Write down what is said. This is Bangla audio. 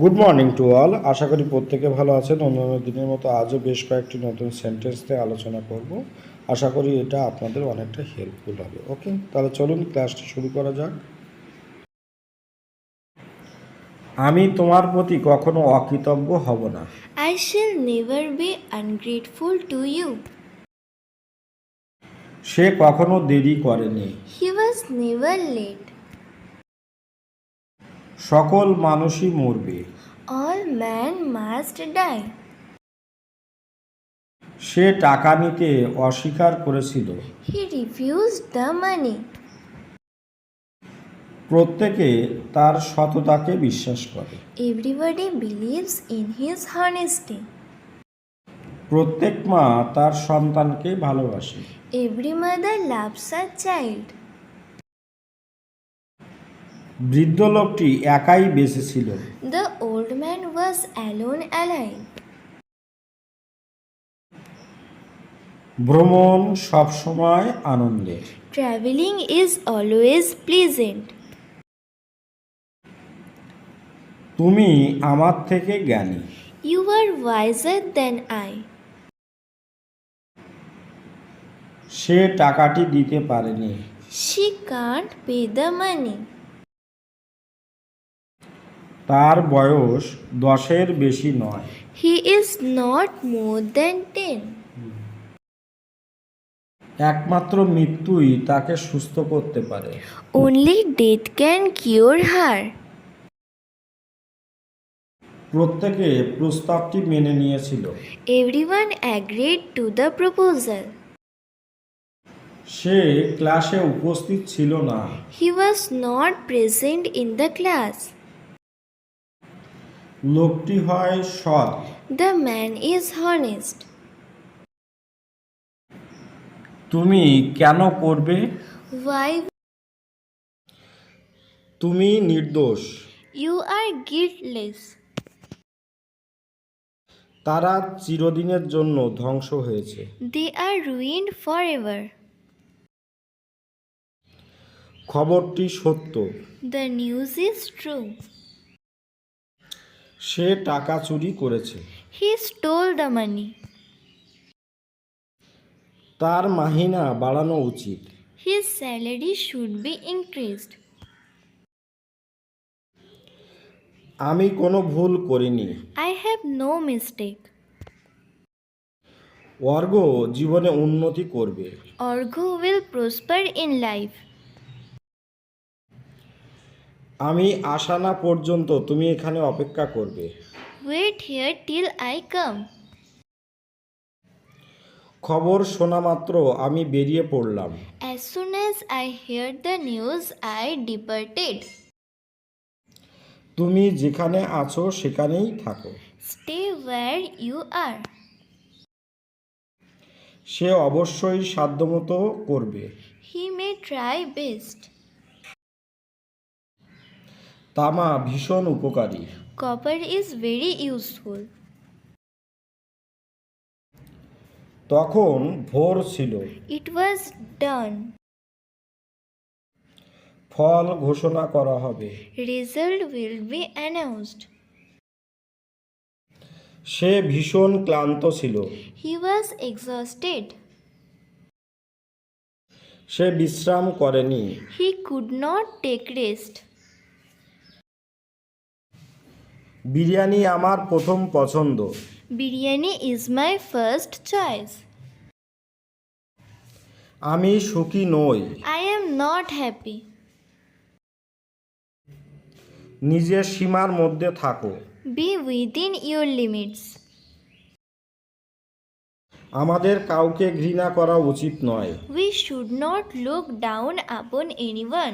গুড মর্নিং টু অল আশা করি প্রত্যেকে ভালো আছেন। অন্যান্য দিনের মতো আজও বেশ কয়েকটি নতুন সেন্টেন্স নিয়ে আলোচনা করব। আশা করি এটা আপনাদের অনেকটা হেল্পফুল হবে। ওকে তাহলে চলুন ক্লাসটি শুরু করা যাক। আমি তোমার প্রতি কখনো অকৃতজ্ঞ হব না। I shall never be ungrateful to you সে কখনো দেরি করেনি। He was never late. সকল মানুষই মরবে। সে টাকা নিতে অস্বীকার করেছিল। হি রিফিউজ দ্য মানি প্রত্যেকে তার সততাকে বিশ্বাস করে। Everybody believes in his honesty প্রত্যেক মা তার সন্তানকে ভালোবাসে। Every mother loves a child বৃদ্ধ লোকটি একাই বেঁচে ছিল। The old man was alone align ভ্রমণ সব সময় আনন্দের। ট্রাভেলিং ইজ অলওয়েজ প্লিজেন্ট তুমি আমার থেকে জ্ঞানী। You are wiser than I সে টাকাটি দিতে পারেনি। She can't pay the money তার বয়স দশের বেশি নয়। He is not more than ten একমাত্র মৃত্যুই তাকে সুস্থ করতে পারে। Only death can cure her প্রত্যেকে প্রস্তাবটি মেনে নিয়েছিল। Everyone agreed to the proposal সে ক্লাসে উপস্থিত ছিল না। He was not present in the class লোকটি হয় সৎ। দ্য ম্যান ইজ হনেস্ট তুমি কেন করবে? ওয়াই তুমি নির্দোষ। ইউ আর গিল্টলেস তারা চিরদিনের জন্য ধ্বংস হয়েছে। দে আর রুইন্ড ফরএভার খবরটি সত্য। দ্য নিউজ ইজ ট্রু সে টাকা চুরি করেছে। হি স্টোল দ্য মানি তার মাহিনা বাড়ানো উচিত। He salary should be increased আমি কোনো ভুল করিনি। I have no mistake Argha জীবনে উন্নতি করবে। Argha will prosper in life আমি আসা না পর্যন্ত তুমি এখানে অপেক্ষা করবে। Wait here till I come খবর শোনা মাত্র আমি বেরিয়ে পড়লাম। As soon as I hear the news I departed তুমি যেখানে আছো সেখানেই থাকো। স্টে ওয়্যার ইউ আর সে অবশ্যই সাধ্যমতো করবে। হি মে ট্রাই বেস্ট তামা ভীষণ উপকারী। কপার ইজ ভেরি ইউজফুল তখন ভোর ছিল। ইট ওয়াজ ডান ফল ঘোষণা করা হবে। রেজাল্ট উইল বি অ্যানাউন্সড সে ভীষণ ক্লান্ত ছিল। হি ওয়াজ এক্সস্টেড সে বিশ্রাম করেনি। He could not take rest biryani আমার প্রথম পছন্দ। Biryani is my first choice আমি সুখী নই। আই এম নট হ্যাপি নিজের সীমার মধ্যে থাকো। বি উইদিন ইউর লিমিটস আমাদের কাউকে ঘৃণা করা উচিত নয়। We should not look down upon anyone